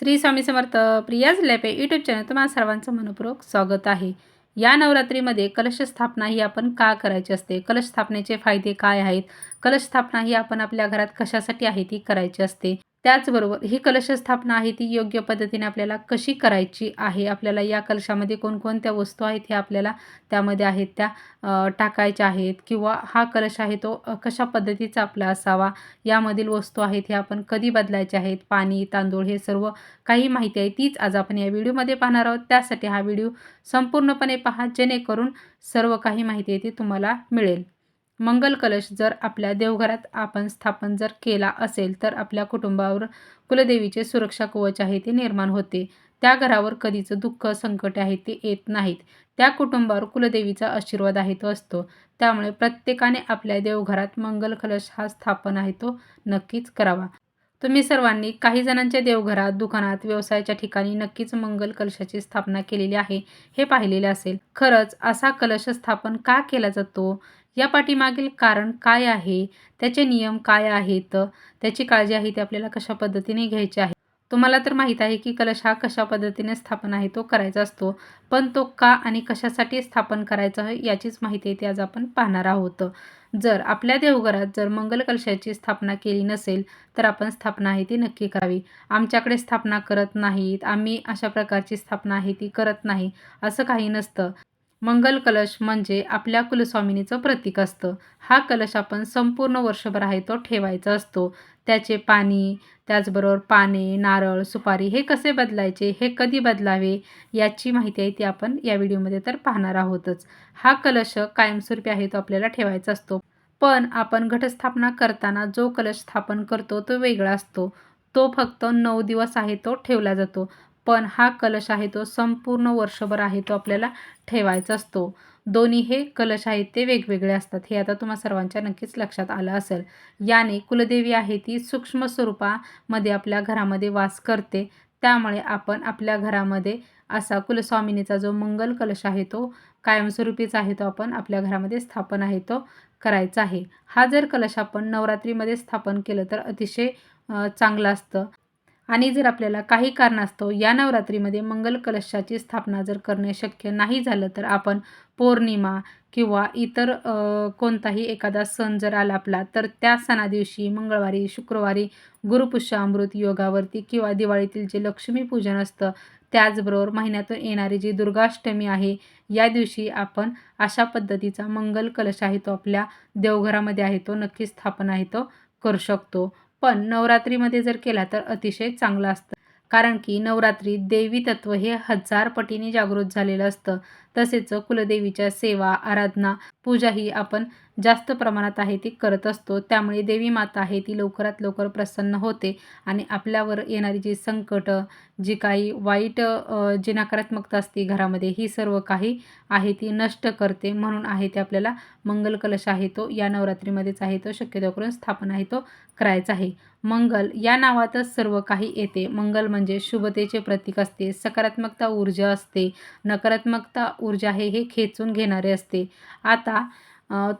श्री स्वामी समर्थ प्रियाज लॅपे YouTube channel तुम्हाला सर्वांचं मनपूर्वक स्वागत आहे. या नवरात्रीमध्ये कलश स्थापना ही आपण का करायची असते? कलश स्थापनेचे फायदे काय आहेत? कलश स्थापना ही आपण आपल्या घरात कशासाठी आहे ती करायची असते? त्याचबरोबर ही कलश स्थापना आहे ती योग्य पद्धतीने आपल्याला कशी करायची आहे? आपल्याला या कलशामध्ये कोणकोणत्या वस्तू आहेत हे आपल्याला त्यामध्ये आहेत त्या टाकायच्या आहेत? किंवा हा कलश आहे तो कशा पद्धतीचा आपला असावा? यामधील वस्तू आहेत हे आपण कधी बदलायचे आहेत? पाणी तांदूळ हे सर्व काही माहिती आहे तीच आज आपण या व्हिडिओमध्ये पाहणार आहोत. त्यासाठी हा व्हिडिओ संपूर्णपणे पहा जेणेकरून सर्व काही माहिती आहे ती तुम्हाला मिळेल. मंगल कलश जर आपल्या देवघरात आपण स्थापन जर केला असेल तर आपल्या कुटुंबावर कुलदेवीचे सुरक्षा कवच आहे ते निर्माण होते. त्या घरावर कधीचं दुःख संकट आहे ते येत नाहीत. त्या कुटुंबावर कुलदेवीचा आशीर्वाद आहे तो असतो. त्यामुळे प्रत्येकाने आपल्या देवघरात मंगल कलश हा स्थापन आहे तो नक्कीच करावा. तुम्ही सर्वांनी काही जणांच्या देवघरात दुकानात व्यवसायाच्या ठिकाणी नक्कीच मंगल कलशाची स्थापना केलेली आहे हे पाहिलेले असेल. खरंच असा कलश स्थापन का केला जातो? या पाठीमागील कारण काय आहे? त्याचे नियम काय आहेत? त्याची काळजी आहे ती आपल्याला कशा पद्धतीने घ्यायची आहे? तुम्हाला तर माहीत आहे की कलश हा कशा पद्धतीने स्थापन आहे तो करायचा असतो. पण तो का आणि कशासाठी स्थापन करायचा आहे याचीच माहिती आहे ती आज आपण पाहणार आहोत. जर आपल्या देवघरात जर मंगल कलशाची स्थापना केली नसेल तर आपण स्थापना आहे ती नक्की करावी. आमच्याकडे स्थापना करत नाहीत. आम्ही अशा प्रकारची स्थापना आहे ती करत नाही. असं काही नसतं. मंगल कलश म्हणजे आपल्या कुलस्वामिनीचं प्रतीक असतं. हा कलश आपण संपूर्ण वर्षभर आहे तो ठेवायचा असतो. त्याचे पाणी त्याचबरोबर पाने नारळ सुपारी हे कसे बदलायचे हे कधी बदलावे याची माहिती आहे ती आपण या व्हिडिओमध्ये तर पाहणार आहोतच. हा कलश कायमस्वरूपी आहे तो आपल्याला ठेवायचा असतो. पण आपण घटस्थापना करताना जो कलश स्थापन करतो तो वेगळा असतो. तो फक्त नऊ दिवस आहे तो ठेवला जातो. पण हा कलश आहे तो संपूर्ण वर्षभर आहे तो आपल्याला ठेवायचा असतो. दोन्ही हे कलश आहेत ते वेगवेगळे असतात. हे आता तुम्हा सर्वांच्या नक्कीच लक्षात आलं असेल. याने कुलदेवी आहे ती सूक्ष्म स्वरूपामध्ये आपल्या घरामध्ये वास करते. त्यामुळे आपण आपल्या घरामध्ये असा कुलस्वामिनीचा जो मंगल कलश आहे तो कायमस्वरूपीच आहे तो आपण आपल्या घरामध्ये स्थापन आहे तो करायचा आहे. हा जर कलश आपण नवरात्रीमध्ये स्थापन केलं तर अतिशय चांगलं असतं. आणि जर आपल्याला काही कारणास्तव या नवरात्रीमध्ये मंगल कलशाची स्थापना जर करणे शक्य नाही झालं तर आपण पौर्णिमा किंवा इतर कोणताही एखादा सण जर आला आपला तर त्या सणादिवशी मंगळवारी शुक्रवारी गुरुपुष्यामृत योगावरती किंवा दिवाळीतील जे लक्ष्मीपूजन असतं त्याचबरोबर महिन्यातून येणारी जी दुर्गाष्टमी आहे या दिवशी आपण अशा पद्धतीचा मंगल कलश आहे तो आपल्या देवघरामध्ये आहे तो नक्की स्थापन आहे तो करू शकतो. पण नवरात्रीमध्ये जर केला तर अतिशय चांगलं असतं. कारण की नवरात्रीत देवी तत्व हे हजार पटीने जागृत झालेलं असतं. तसेच कुलदेवीच्या सेवा आराधना पूजा ही आपण जास्त प्रमाणात आहे ती करत असतो. त्यामुळे देवी माता आहे ती लवकरात लवकर प्रसन्न होते आणि आपल्यावर येणारी जी संकट जी काही वाईट जी नकारात्मकता असते घरामध्ये ही सर्व काही आहे ती नष्ट करते. म्हणून आहे ते आपल्याला मंगल कलश आहे तो या नवरात्रीमध्येच आहे तो शक्यतो करून स्थापना आहे तो करायचा आहे. मंगल या नावातच सर्व काही येते. मंगल म्हणजे शुभतेचे प्रतीक असते सकारात्मकता ऊर्जा असते नकारात्मकता ऊर्जा हे हे खेचून घेणारे असते. आता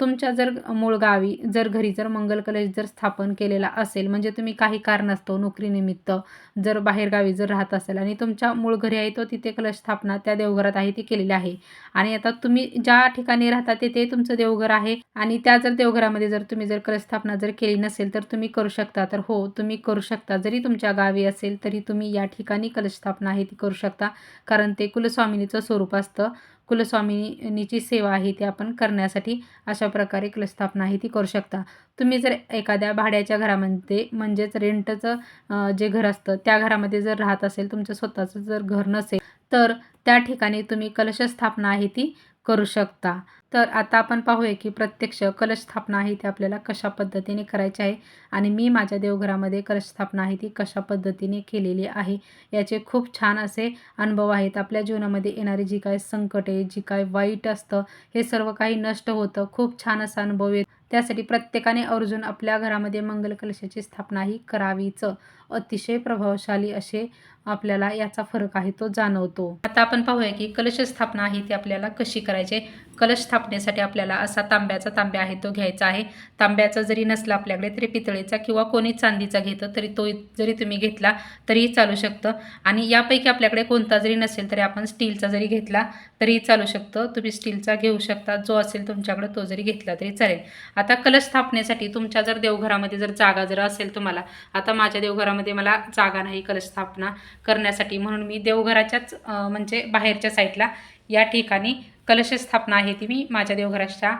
तुमच्या जर मूळ गावी जर घरी जर मंगल कलश जर स्थापन केलेला असेल म्हणजे तुम्ही काही कारणास्तव नोकरीनिमित्त जर बाहेरगावी जर राहत असेल आणि तुमच्या मूळ घरी आहे तो तिथे कलश स्थापना त्या देवघरात आहे ती केलेली आहे. आणि आता तुम्ही ज्या ठिकाणी राहता तिथे तुमचं देवघर आहे आणि त्या जर देवघरामध्ये जर तुम्ही जर कलश स्थापना जर केली नसेल तर तुम्ही करू शकता. तर हो तुम्ही करू शकता. जरी तुमच्या गावी असेल तरी तुम्ही या ठिकाणी कलश स्थापना आहे ती करू शकता. कारण ते कुलस्वामिनीचं स्वरूप असतं. कुलस्वामिनीची सेवा आहे ती आपण करण्यासाठी अशा प्रकारे कुलस्थापना आहे ती करू शकता. तुम्ही जर एखाद्या भाड्याच्या घरामध्ये म्हणजेच रेंटचं जे घर असतं त्या घरामध्ये जर राहत असेल तुमचं स्वतःचं जर घर नसेल तर त्या ठिकाणी तुम्ही कलश स्थापना आहे ती करू शकता. तर आता आपण पाहूया की प्रत्यक्ष कलश स्थापना आहे ती आपल्याला कशा पद्धतीने करायची आहे आणि मी माझ्या देवघरामध्ये कलश स्थापना आहे ती कशा पद्धतीने केलेली आहे याचे खूप छान असे अनुभव आहेत. आपल्या जीवनामध्ये येणारी जी काय संकटे जी काय वाईट असतं हे सर्व काही नष्ट होतं. खूप छान असा अनुभव येत. त्यासाठी प्रत्येकाने अर्जुन आपल्या घरामध्ये मंगल कलशाची स्थापना ही करावीच. अतिशय प्रभावशाली असे आपल्याला याचा फरक आहे तो जाणवतो. आता आपण पाहूया की कलश स्थापना आहे ती आपल्याला कशी करायची? कलश स्थापनेसाठी आपल्याला असा तांब्याचा तांब्या आहे तो घ्यायचा आहे. तांब्याचा जरी नसला आपल्याकडे तरी पितळेचा किंवा कोणी चांदीचा घेतं तरी तो जरी तुम्ही घेतला तरीही चालू शकतं. आणि यापैकी आपल्याकडे कोणता जरी नसेल तरी आपण स्टीलचा जरी घेतला तरीही चालू शकतं. तुम्ही स्टीलचा घेऊ शकता जो असेल तुमच्याकडे तो जरी घेतला तरी चालेल. आता कलश स्थापनेसाठी तुमच्या जर देवघरामध्ये जर जागा जर असेल तुम्हाला आता माझ्या देवघरामध्ये मला जागा नाही कलश स्थापना. करण्यासाठी. म्हणून मी देवघराच्याच म्हणजे बाहेरच्या साईडला या ठिकाणी कलश स्थापना आहे ती मी माझ्या देवघराच्या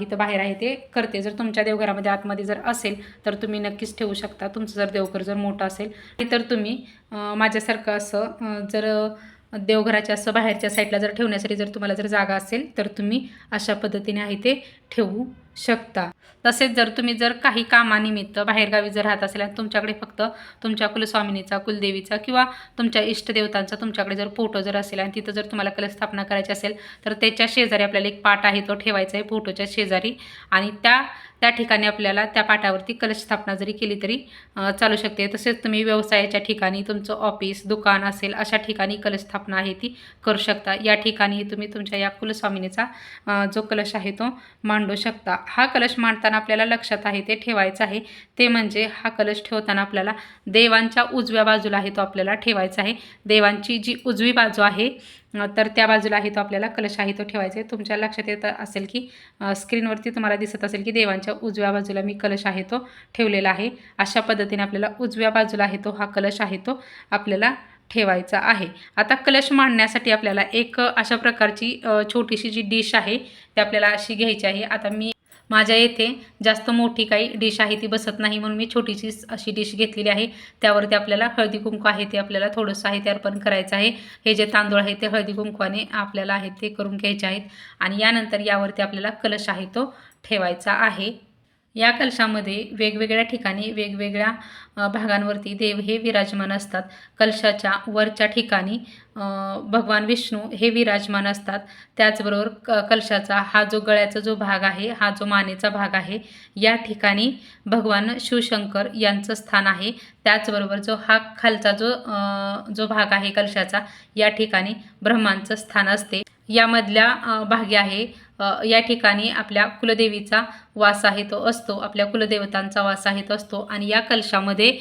इथं बाहेर आहे ते करते. जर तुमच्या देवघरामध्ये आतमध्ये जर असेल तर तुम्ही नक्कीच ठेवू शकता. तुमचं जर देवघर जर मोठं असेल तर तुम्ही माझ्यासारखं असं जर देवघराच्या असं बाहेरच्या साईडला जर ठेवण्यासाठी जर तुम्हाला जर जागा असेल तर तुम्ही अशा पद्धतीने आहे ते ठेवू शकता. तसेच जर तुम्ही जर काही कामानिमित्त बाहेरगावी जर राहत असेल आणि तुमच्याकडे फक्त तुमच्या कुलस्वामिनीचा कुलदेवीचा किंवा तुमच्या इष्टदेवतांचा तुमच्याकडे जर फोटो जर असेल आणि तिथं जर तुम्हाला कलस्थापना करायची असेल तर त्याच्या शेजारी आपल्याला एक पाट आहे तो ठेवायचा आहे फोटोच्या शेजारी आणि त्या त्या ठिकाणी आपल्याला त्या पाटावरती कलश स्थापना जरी केली तरी चालू शकते. तसेच तुम्ही व्यवसायाच्या ठिकाणी तुमचं ऑफिस दुकान असेल अशा ठिकाणी कलश स्थापना आहे ती करू शकता. या ठिकाणी तुम्ही तुमच्या या कुलस्वामिनीचा जो कलश आहे तो मांडू शकता. हा कलश मांडताना आपल्याला लक्षात आहे ते ठेवायचं आहे. ते म्हणजे हा कलश ठेवताना आपल्याला देवांच्या उजव्या बाजूला आहे तो आपल्याला ठेवायचा आहे. देवांची जी उजवी बाजू आहे तर त्या बाजूला आहे तो आपल्याला कलश आहे तो ठेवायचा आहे. तुमच्या लक्षात येत असेल की स्क्रीनवरती तुम्हाला दिसत असेल की देवांच्या उजव्या बाजूला मी कलश आहे तो ठेवलेला आहे. अशा पद्धतीने आपल्याला उजव्या बाजूला आहे तो हा कलश आहे तो आपल्याला ठेवायचा आहे. आता कलश मांडण्यासाठी आपल्याला एक अशा प्रकारची छोटीशी जी डिश आहे ती आपल्याला अशी घ्यायची आहे. आता मी माझ्या येथे जास्त मोठी काही डिश आहे ती बसत नाही म्हणून मी छोटीशी अशी डिश घेतलेली आहे. त्यावरती आपल्याला हळदी कुंकू आहे ते आपल्याला थोडंसं आहे ते अर्पण करायचं आहे. हे जे तांदूळ आहे ते हळदी कुंकवाने आपल्याला आहे ते करून घ्यायचे आहेत. आणि यानंतर यावरती आपल्याला कलश आहे तो ठेवायचा आहे. या कलशामध्ये वेगवेगळ्या ठिकाणी वेगवेगळ्या भागांवरती देव हे विराजमान असतात. कलशाच्या वरच्या ठिकाणी भगवान विष्णू हे विराजमान असतात. त्याचबरोबर क कलशाचा हा जो गळ्याचा जो भाग आहे हा जो मानेचा भाग आहे या ठिकाणी भगवान शिवशंकर यांचं स्थान आहे. त्याचबरोबर जो हा खालचा जो जो भाग आहे कलशाचा या ठिकाणी ब्रह्मांचं स्थान असते. यामधल्या भागी आहे. या ठिकाणी आपल्या कुलदेवीचा वास आहे तो असतो आपल्या कुलदेवतांचा वास आहे तो असतो आणि या कलशामध्ये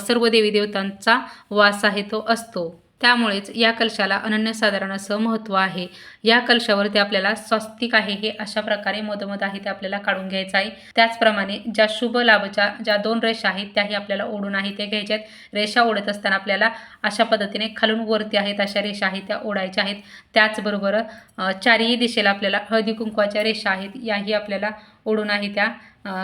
सर्व देवी देवतांचा वास आहे तो असतो. त्यामुळेच या कलशाला अनन्यसाधारण असं महत्त्व आहे. या कलशावरती आपल्याला स्वस्तिक आहे हे अशा प्रकारे मधोमध आहे ते आपल्याला काढून घ्यायचं आहे. त्याचप्रमाणे ज्या शुभ लाभच्या ज्या दोन रेषा आहेत त्याही आपल्याला ओढून आहे त्या घ्यायच्या आहेत. रेषा ओढत असताना आपल्याला अशा पद्धतीने खालून वरती आहेत अशा रेषा आहेत त्या ओढायच्या आहेत. त्याचबरोबर चारही दिशेला आपल्याला हळदी कुंकवाच्या रेषा आहेत याही आपल्याला ओढून आहे त्या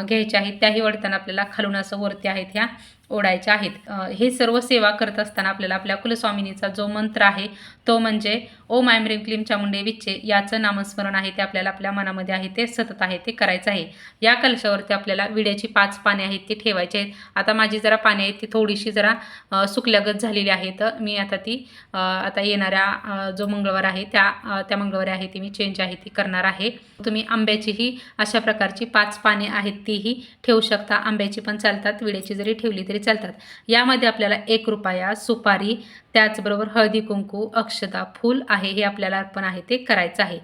घ्यायच्या आहेत. त्याही ओढताना आपल्याला खालून असं वरती आहेत ह्या. ओढायच्या आहेत. हे सर्व सेवा करत असताना आपल्याला आपल्या कुलस्वामिनीचा जो मंत्र आहे तो म्हणजे ओम आयम ह्रीम क्लीम चामुंडे विच्चे याचं नामस्मरण आहे ते आपल्याला आपल्या मनामध्ये आहे ते सतत आहे ते करायचं आहे. या कलशावरती आपल्याला विड्याची पाच पाने आहेत ती ठेवायची आहेत. आता माझी जरा पाने आहेत ती थोडीशी जरा सुकल्यागत झालेली आहेत. मी आता ती आता येणाऱ्या जो मंगळवार आहे त्या त्या मंगळवारी आहे ती मी चेंज आहे ती करणार आहे. तुम्ही आंब्याचीही अशा प्रकारची पाच पाने आहेत तीही ठेवू शकता. आंब्याची पण चालतात विड्याची जरी ठेवली तरी चालतात. यामध्ये आपल्याला एक रुपया सुपारी त्याचबरोबर हळदी कुंकू अक्षता फूल आहे हे आपल्याला अर्पण आहे ते करायचं आहे.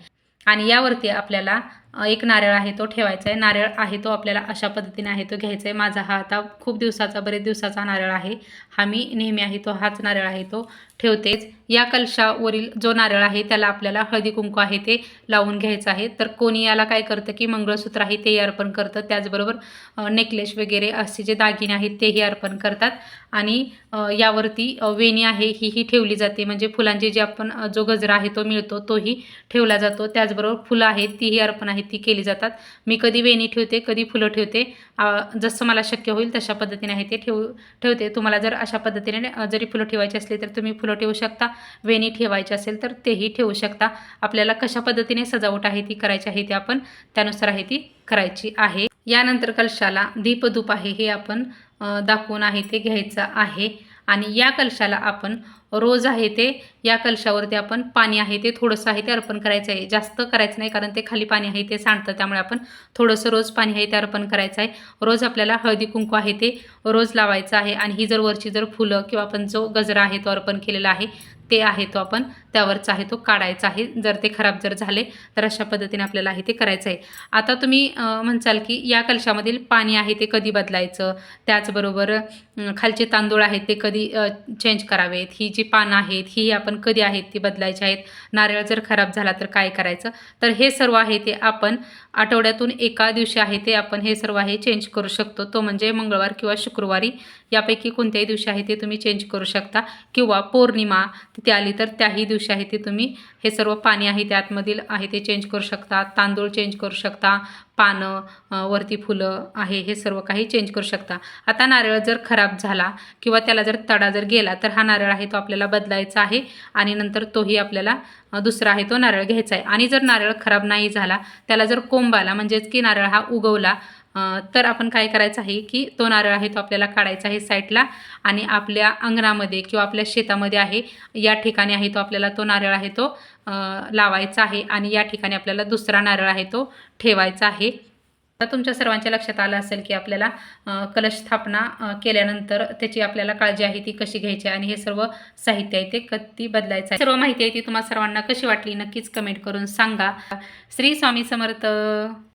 आणि यावरती आपल्याला एक नारळ आहे तो ठेवायचा आहे. नारळ आहे तो आपल्याला अशा पद्धतीने आहे तो घ्यायचा आहे. माझा हा आता खूप दिवसाचा बरेच दिवसाचा नारळ आहे. हा मी नेहमी आहे तो हाच नारळ आहे तो ठेवतेच. या कलशावरील जो नारळ आहे त्याला आपल्याला हळदी कुंकू आहे ते लावून घ्यायचं आहे. तर कोणी याला काय करतं की मंगळसूत्र आहे तेही अर्पण करतं. त्याचबरोबर नेकलेस वगैरे असे जे दागिने आहेत तेही अर्पण करतात. आणि यावरती वेणी आहे ही ही ठेवली जाते. म्हणजे फुलांची जी आपण जो गजरा आहे तो मिळतो तोही ठेवला जातो. त्याचबरोबर फुलं आहेत तीही अर्पण आहेत. ती केली जातात. मी कधी वेणी ठेवते कधी फुलं ठेवते. जसं मला शक्य होईल तशा पद्धतीने आहे ते ठेवू ठेवते. तुम्हाला जर अशा पद्धतीने जरी फुलं ठेवायची असली तर तुम्ही फुलं ठेवू शकता. वेणी ठेवायची असेल तर तेही ठेवू शकता. आपल्याला कशा पद्धतीने सजावट आहे ती करायची आहे ती आपण त्यानुसार आहे ती करायची आहे. यानंतर कलशाला दीपधूप आहे हे आपण दाखवून आहे ते घ्यायचं आहे. आणि या कलशाला आपण रोज आहे ते या कलशावरती आपण पाणी आहे ते थोडंसं आहे ते अर्पण करायचं आहे. जास्त करायचं नाही कारण ते खाली पाणी आहे ते सांडतं त्यामुळे आपण थोडंसं रोज पाणी आहे ते अर्पण करायचं आहे. रोज आपल्याला हळदी कुंकू आहे ते रोज लावायचं आहे आणि ही जर वरची जर फुलं किंवा आपण जो गजरा आहे तो अर्पण केलेला आहे ते आहे तो आपण त्यावरचा आहे तो काढायचा आहे. जर ते खराब जर झाले तर अशा पद्धतीने आपल्याला आहे ते करायचं आहे. आता तुम्ही म्हणसाल की या कलशामधील पाणी आहे ते कधी बदलायचं? त्याचबरोबर खालचे तांदूळ आहेत ते कधी चेंज करावेत? ही जी पानं आहेत ही आपण कधी आहेत ती बदलायची आहेत नारळ जर खराब झाला तर काय करायचं? तर हे सर्व आहे ते आपण आठवड्यातून एका दिवशी आहे ते आपण हे सर्व आहे चेंज करू शकतो. तो म्हणजे मंगळवार किंवा शुक्रवारी यापैकी कोणत्याही दिवशी आहे ते तुम्ही चेंज करू शकता. किंवा पौर्णिमा तिथे आली तर त्याही दिवशी आहे ते तुम्ही हे सर्व पाणी आहे त्यातमधील आहे ते चेंज करू शकता तांदूळ चेंज करू शकता पानं वरती फुलं आहे हे सर्व काही चेंज करू शकता. आता नारळ जर खराब झाला किंवा त्याला जर तडा जर गेला तर हा नारळ आहे तो आपल्याला बदलायचा आहे आणि नंतर तोही आपल्याला दुसरा आहे तो नारळ घ्यायचा आहे. आणि जर नारळ खराब नाही झाला त्याला जर कोंब आला म्हणजेच की नारळ हा उगवला तर आपण काय करायचं आहे की तो नारळ आहे तो आपल्याला काढायचा आहे साईडला आणि आपल्या अंगणामध्ये किंवा आपल्या शेतामध्ये आहे या ठिकाणी आहे तो आपल्याला तो नारळ आहे तो लावायचा आहे आणि या ठिकाणी आपल्याला दुसरा नारळ आहे तो ठेवायचा आहे. आता तुमच्या सर्वांच्या लक्षात आलं असेल की आपल्याला कलश स्थापना केल्यानंतर त्याची आपल्याला काळजी आहे ती कशी घ्यायची आणि हे सर्व साहित्य आहे ते कधी बदलायचं आहे. सर्व माहिती आहे ती तुम्हाला सर्वांना कशी वाटली नक्कीच कमेंट करून सांगा. श्री स्वामी समर्थ.